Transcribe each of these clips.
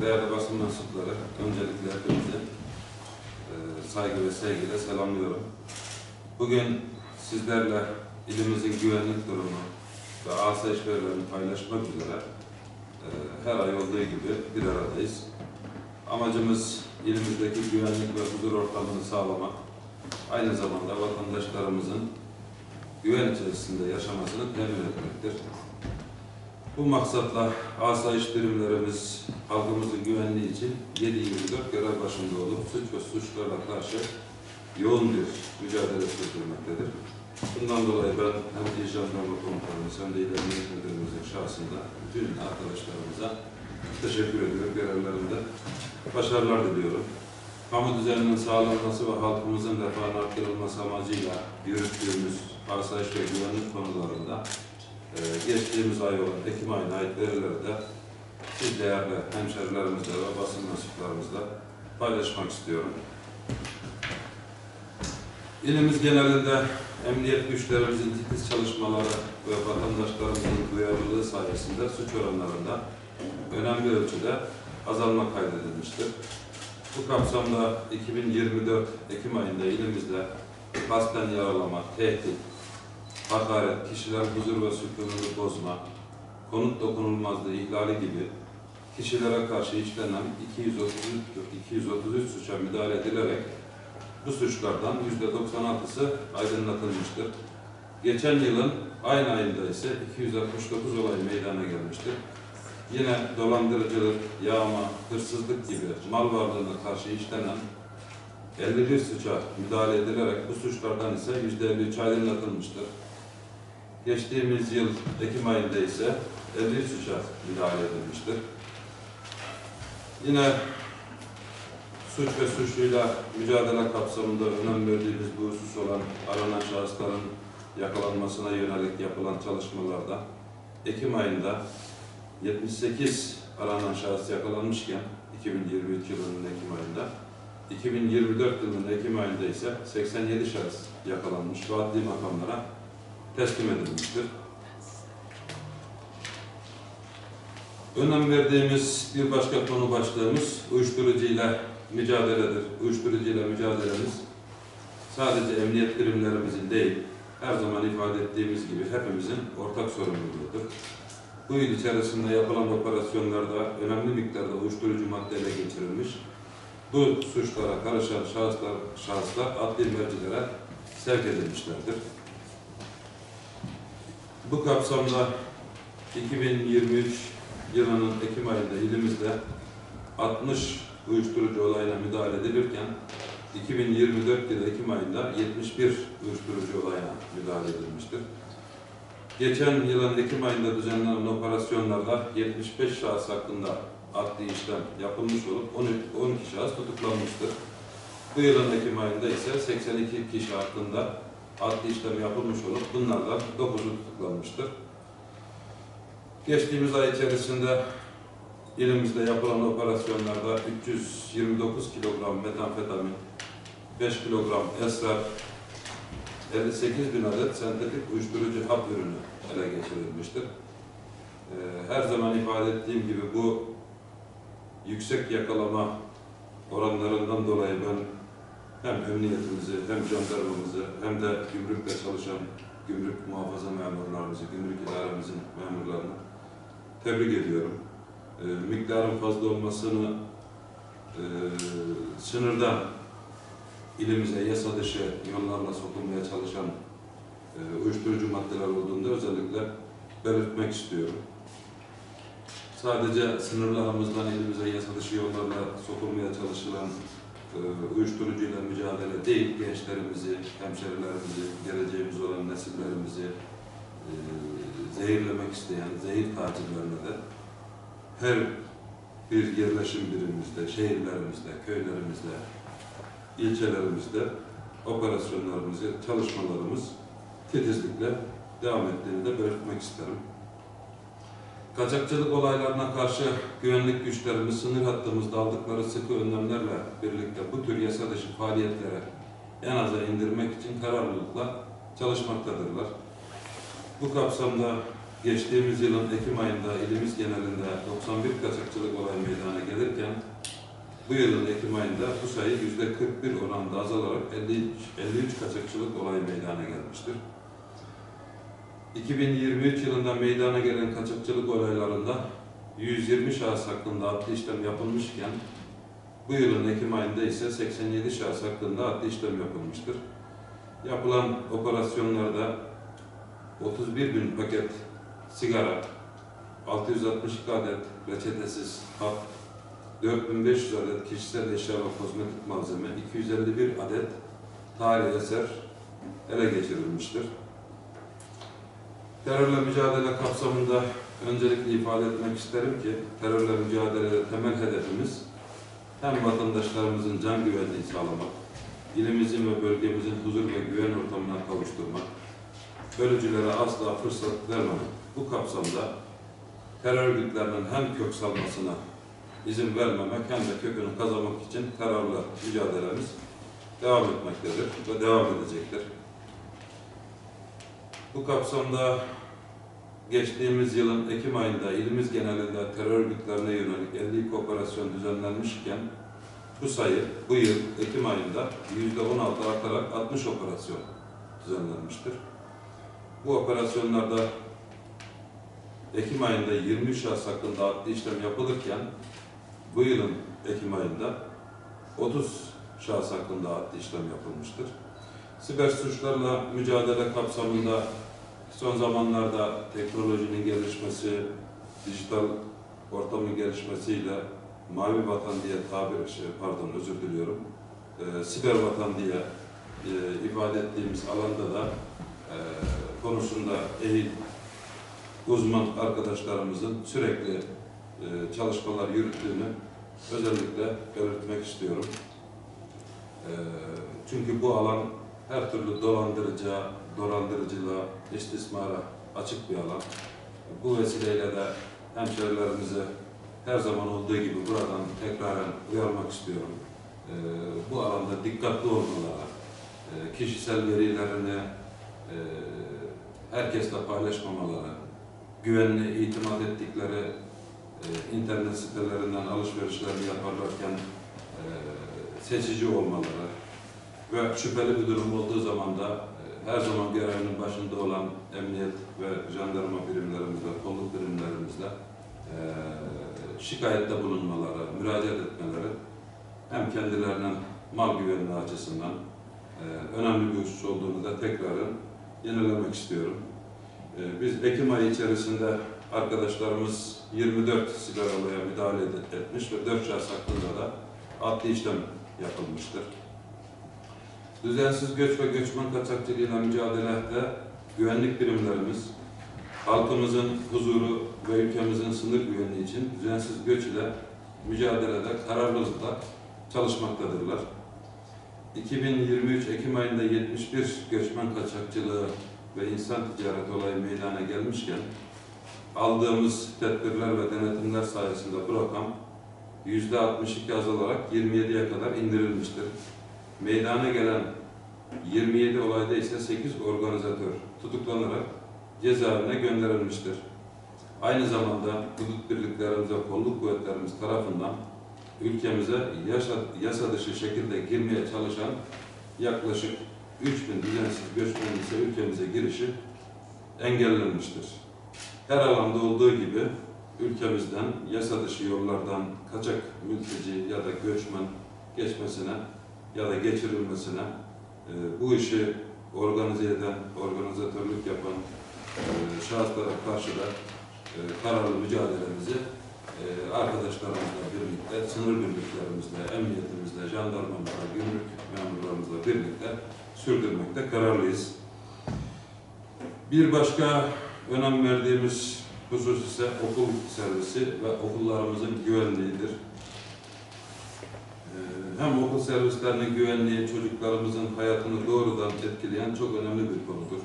değerli basın mensupları, öncelikle hepinizi e, saygı ve sevgiyle selamlıyorum. Bugün sizlerle ilimizin güvenlik durumu ve asayiş verilerini paylaşmak üzere e, her ay olduğu gibi bir aradayız. Amacımız ilimizdeki güvenlik ve huzur ortamını sağlamak, aynı zamanda vatandaşlarımızın güven içerisinde yaşamasını temin etmektir. Bu maksatla asayiş birimlerimiz halkımızın güvenliği için 7-24 görev başında olup suç ve suçlarla karşı yoğun bir mücadele sürdürmektedir. Bundan dolayı ben hem İl Jandarma Komutanımız hem de İl Emniyet Müdürümüzün şahsında bütün arkadaşlarımıza teşekkür ediyorum. Görevlerinde başarılar diliyorum. Kamu düzeninin sağlanması ve halkımızın refahının arttırılması amacıyla yürüttüğümüz asayiş ve güvenlik konularında geçtiğimiz ay olan Ekim ayına ait verileri de siz değerli hemşerilerimizle ve basın mensuplarımızla paylaşmak istiyorum. İlimiz genelinde emniyet güçlerimizin titiz çalışmaları ve vatandaşlarımızın duyarlılığı sayesinde suç oranlarında önemli ölçüde azalma kaydedilmiştir. Bu kapsamda 2024 Ekim ayında ilimizde kasten yaralama, tehdit, hakaret, kişiler huzur ve sükununu bozma, konut dokunulmazlığı ihlali gibi kişilere karşı işlenen 233, 233 suça müdahale edilerek bu suçlardan %96'sı aydınlatılmıştır. Geçen yılın aynı ayında ise 269 olay meydana gelmiştir. Yine dolandırıcılık, yağma, hırsızlık gibi mal varlığına karşı işlenen 51 suça müdahale edilerek bu suçlardan ise %53 aydınlatılmıştır. Geçtiğimiz yıl Ekim ayında ise 50 suça müdahale edilmiştir. Yine suç ve suçluyla mücadele kapsamında önem verdiğimiz bu husus olan aranan şahısların yakalanmasına yönelik yapılan çalışmalarda Ekim ayında 78 aranan şahıs yakalanmışken 2023 yılının Ekim ayında 2024 yılının Ekim ayında ise 87 şahıs yakalanmış ve adli makamlara teslim edilmiştir. Önem verdiğimiz bir başka konu başlığımız uyuşturucuyla mücadeledir. Uyuşturucuyla mücadelemiz sadece emniyet birimlerimizin değil, her zaman ifade ettiğimiz gibi hepimizin ortak sorumluluğudur. Bu yıl içerisinde yapılan operasyonlarda önemli miktarda uyuşturucu madde ele geçirilmiş. Bu suçlara karışan şahıslar, şahıslar adli mercilere sevk edilmişlerdir. Bu kapsamda 2023 yılının Ekim ayında ilimizde 60 uyuşturucu olayına müdahale edilirken 2024 yılı Ekim ayında 71 uyuşturucu olayına müdahale edilmiştir. Geçen yılın Ekim ayında düzenlenen operasyonlarda 75 şahıs hakkında adli işlem yapılmış olup 12, 12 şahıs tutuklanmıştır. Bu yılın Ekim ayında ise 82 kişi hakkında adli işlem yapılmış olup bunlardan 9'u tutuklanmıştır. Geçtiğimiz ay içerisinde ilimizde yapılan operasyonlarda 329 kilogram metamfetamin, 5 kilogram esrar, 58 bin adet sentetik uyuşturucu hap ürünü ele geçirilmiştir. Ee, Her zaman ifade ettiğim gibi bu yüksek yakalama oranlarından dolayı ben hem emniyetimizi, hem jandarmamızı, hem de gümrükle çalışan gümrük muhafaza memurlarımızı, gümrük idaremizin memurlarını tebrik ediyorum. Ee, miktarın fazla olmasını e, sınırdan ilimize yasa dışı yollarla sokulmaya çalışan e, uyuşturucu maddeler olduğunda özellikle belirtmek istiyorum. Sadece sınırlarımızdan elimize yasa dışı yollarla sokulmaya çalışılan e, uyuşturucuyla mücadele değil, gençlerimizi, hemşerilerimizi, geleceğimiz olan nesillerimizi e, zehirlemek isteyen zehir tacirlerine de her bir yerleşim birimimizde, şehirlerimizde, köylerimizde, ilçelerimizde operasyonlarımızı, çalışmalarımız titizlikle devam ettiğini de belirtmek isterim. Kaçakçılık olaylarına karşı güvenlik güçlerimiz sınır hattımızda aldıkları sıkı önlemlerle birlikte bu tür yasa dışı faaliyetlere en aza indirmek için kararlılıkla çalışmaktadırlar. Bu kapsamda geçtiğimiz yılın Ekim ayında ilimiz genelinde 91 kaçakçılık olay meydana gelirken bu yılın Ekim ayında bu sayı yüzde 41 oranında azalarak 53, 53 kaçakçılık olayı meydana gelmiştir. 2023 yılında meydana gelen kaçakçılık olaylarında 120 şahıs hakkında adli işlem yapılmışken bu yılın Ekim ayında ise 87 şahıs hakkında adli işlem yapılmıştır. Yapılan operasyonlarda 31 bin paket sigara, 662 adet reçetesiz hap, 4500 adet kişisel eşya ve kozmetik malzeme, 251 adet tarihi eser ele geçirilmiştir. Terörle mücadele kapsamında öncelikle ifade etmek isterim ki terörle mücadelede temel hedefimiz hem vatandaşlarımızın can güvenliği sağlamak, ilimizin ve bölgemizin huzur ve güven ortamına kavuşturmak, bölücülere asla fırsat vermemek. Bu kapsamda terör örgütlerinin hem kök salmasına izin vermemek hem de kökünü kazanmak için terörle mücadelemiz devam etmektedir ve devam edecektir. Bu kapsamda geçtiğimiz yılın Ekim ayında ilimiz genelinde terör örgütlerine yönelik 52 operasyon düzenlenmişken bu sayı bu yıl Ekim ayında %16 artarak 60 operasyon düzenlenmiştir. Bu operasyonlarda Ekim ayında 20 şahıs hakkında adli işlem yapılırken bu yılın Ekim ayında 30 şahıs hakkında adli işlem yapılmıştır. Siber suçlarla mücadele kapsamında son zamanlarda teknolojinin gelişmesi, dijital ortamın gelişmesiyle mavi vatan diye tabir, şey, pardon özür diliyorum, e, siber vatan diye e, ifade ettiğimiz alanda da e, konusunda ehil uzman arkadaşlarımızın sürekli e, çalışmalar yürüttüğünü özellikle belirtmek istiyorum. E, çünkü bu alan her türlü dolandırıcıya, dolandırıcılığa, istismara açık bir alan. Bu vesileyle de hemşerilerimize her zaman olduğu gibi buradan tekraren uyarmak istiyorum. E, bu alanda dikkatli olmaları, e, kişisel verilerini e, herkesle paylaşmamaları, güvenli, itimat ettikleri e, internet sitelerinden alışverişlerini yaparlarken seçici olmaları ve şüpheli bir durum olduğu zaman da her zaman görevinin başında olan emniyet ve jandarma birimlerimizle, kolluk birimlerimizle e, şikayette bulunmaları, müracaat etmeleri hem kendilerinin mal güvenliği açısından e, önemli bir husus olduğunu da tekrarın yenilemek istiyorum. E, biz Ekim ayı içerisinde arkadaşlarımız 24 siber olaya müdahale et- etmiş ve 4 şahıs hakkında da adli işlem yapılmıştır. Düzensiz göç ve göçmen kaçakçılığıyla mücadelede güvenlik birimlerimiz halkımızın huzuru ve ülkemizin sınır güvenliği için düzensiz göç ile mücadelede kararlılıkla çalışmaktadırlar. 2023 Ekim ayında 71 göçmen kaçakçılığı ve insan ticareti olayı meydana gelmişken aldığımız tedbirler ve denetimler sayesinde bu rakam %62 azalarak 27'ye kadar indirilmiştir. Meydana gelen 27 olayda ise 8 organizatör tutuklanarak cezaevine gönderilmiştir. Aynı zamanda hudut birliklerimiz ve kolluk kuvvetlerimiz tarafından ülkemize yasa, yasa dışı şekilde girmeye çalışan yaklaşık 3000 düzensiz göçmenin ise ülkemize girişi engellenmiştir. Her alanda olduğu gibi ülkemizden yasa dışı yollardan kaçak mülteci ya da göçmen geçmesine ya da geçirilmesine e, bu işi organize eden, organizatörlük yapan e, şahıslara karşı da e, kararlı mücadelemizi e, arkadaşlarımızla birlikte, sınır birliklerimizle, emniyetimizle, jandarmamızla, gümrük memurlarımızla birlikte sürdürmekte kararlıyız. Bir başka önem verdiğimiz husus ise okul servisi ve okullarımızın güvenliğidir. Hem okul servislerinin güvenliği çocuklarımızın hayatını doğrudan etkileyen çok önemli bir konudur.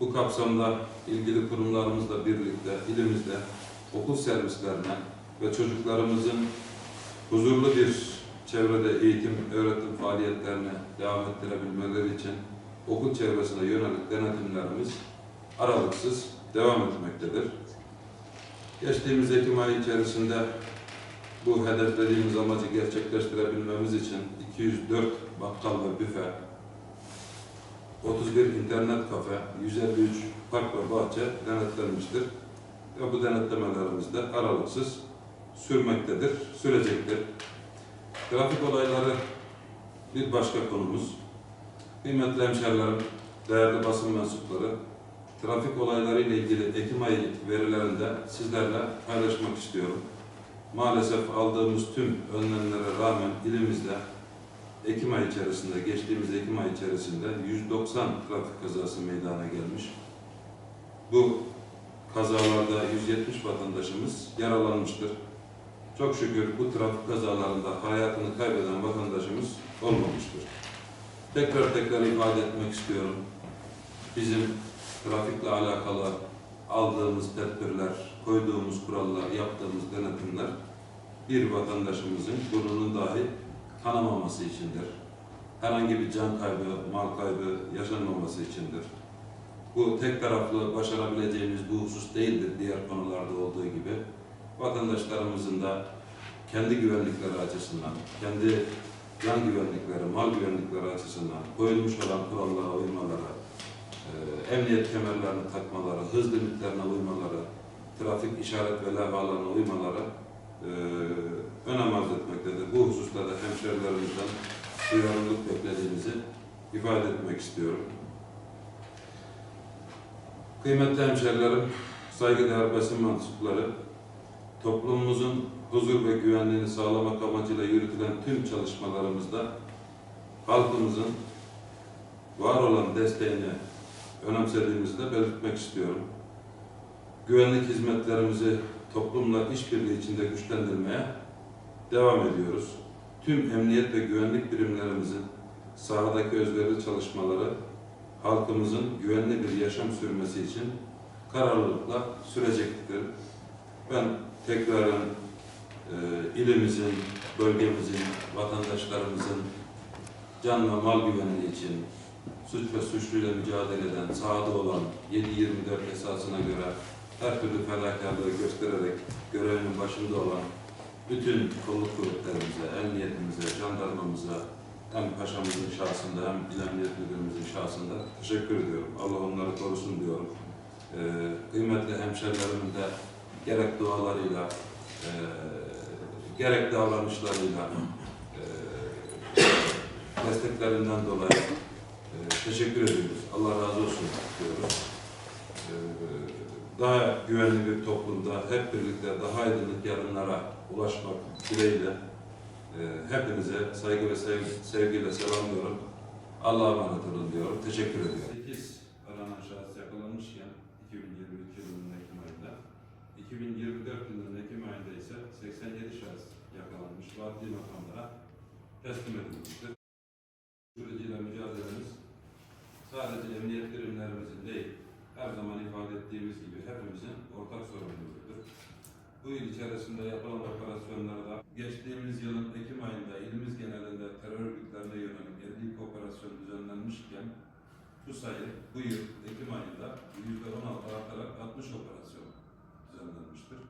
Bu kapsamda ilgili kurumlarımızla birlikte ilimizde okul servislerine ve çocuklarımızın huzurlu bir çevrede eğitim, öğretim faaliyetlerini devam ettirebilmeleri için okul çevresine yönelik denetimlerimiz aralıksız devam etmektedir. Geçtiğimiz Ekim ayı içerisinde bu hedeflediğimiz amacı gerçekleştirebilmemiz için 204 bakkal ve büfe, 31 internet kafe, 153 park ve bahçe denetlenmiştir. Ve bu denetlemelerimiz de aralıksız sürmektedir, sürecektir. Trafik olayları bir başka konumuz. Kıymetli hemşerilerim, değerli basın mensupları, trafik olayları ile ilgili Ekim ayı verilerinde sizlerle paylaşmak istiyorum. Maalesef aldığımız tüm önlemlere rağmen ilimizde Ekim ayı içerisinde, geçtiğimiz Ekim ayı içerisinde 190 trafik kazası meydana gelmiş. Bu kazalarda 170 vatandaşımız yaralanmıştır. Çok şükür bu trafik kazalarında hayatını kaybeden vatandaşımız olmamıştır. Tekrar tekrar ifade etmek istiyorum. Bizim trafikle alakalı aldığımız tedbirler, koyduğumuz kurallar, yaptığımız denetimler bir vatandaşımızın burnunun dahi kanamaması içindir. Herhangi bir can kaybı, mal kaybı yaşanmaması içindir. Bu tek taraflı başarabileceğimiz bu husus değildir diğer konularda olduğu gibi. Vatandaşlarımızın da kendi güvenlikleri açısından, kendi can güvenlikleri, mal güvenlikleri açısından koyulmuş olan kurallara uymaları, e, emniyet kemerlerini takmaları, hız limitlerine uymaları, trafik işaret ve levhalarına uymaları e, önem arz etmektedir. Bu hususta da hemşerilerimizden duyarlılık beklediğimizi ifade etmek istiyorum. Kıymetli hemşerilerim, saygıdeğer basın mensupları, toplumumuzun huzur ve güvenliğini sağlamak amacıyla yürütülen tüm çalışmalarımızda halkımızın var olan desteğini önemsediğimizi de belirtmek istiyorum. Güvenlik hizmetlerimizi toplumla işbirliği içinde güçlendirmeye devam ediyoruz. Tüm emniyet ve güvenlik birimlerimizin sahadaki özverili çalışmaları halkımızın güvenli bir yaşam sürmesi için kararlılıkla sürecektir. Ben tekrarın e, ilimizin, bölgemizin, vatandaşlarımızın can ve mal güvenliği için suç ve suçluyla mücadele eden, sahada olan 7-24 esasına göre her türlü fedakarlığı göstererek görevinin başında olan bütün kolluk kuvvetlerimize, emniyetimize, jandarmamıza, hem paşamızın şahsında hem il emniyet müdürümüzün şahsında teşekkür ediyorum. Allah onları korusun diyorum. Ee, kıymetli hemşerilerimin de gerek dualarıyla, e, gerek davranışlarıyla, e, desteklerinden dolayı e, teşekkür ediyoruz. Allah razı olsun daha güvenli bir toplumda hep birlikte daha aydınlık yarınlara ulaşmak dileğiyle e, hepinize saygı ve sevgi, sevgiyle selamlıyorum. Allah'a emanet olun diyorum. Teşekkür ediyorum. 8 aranan şahıs yakalanmışken 2023 yılının Ekim ayında 2024 yılının Ekim ayında ise 87 şahıs yakalanmış ve adli makamlara teslim edilmiştir. Süreciyle mücadelemiz sadece emniyet birimlerimizin değil, her zaman ifade ettiğimiz gibi hepimizin ortak sorumluluğudur. Bu yıl içerisinde yapılan operasyonlarda geçtiğimiz yılın Ekim ayında ilimiz genelinde terör örgütlerine yönelik 50 operasyon düzenlenmişken bu sayı bu yıl Ekim ayında %16 artarak 60 operasyon düzenlenmiştir.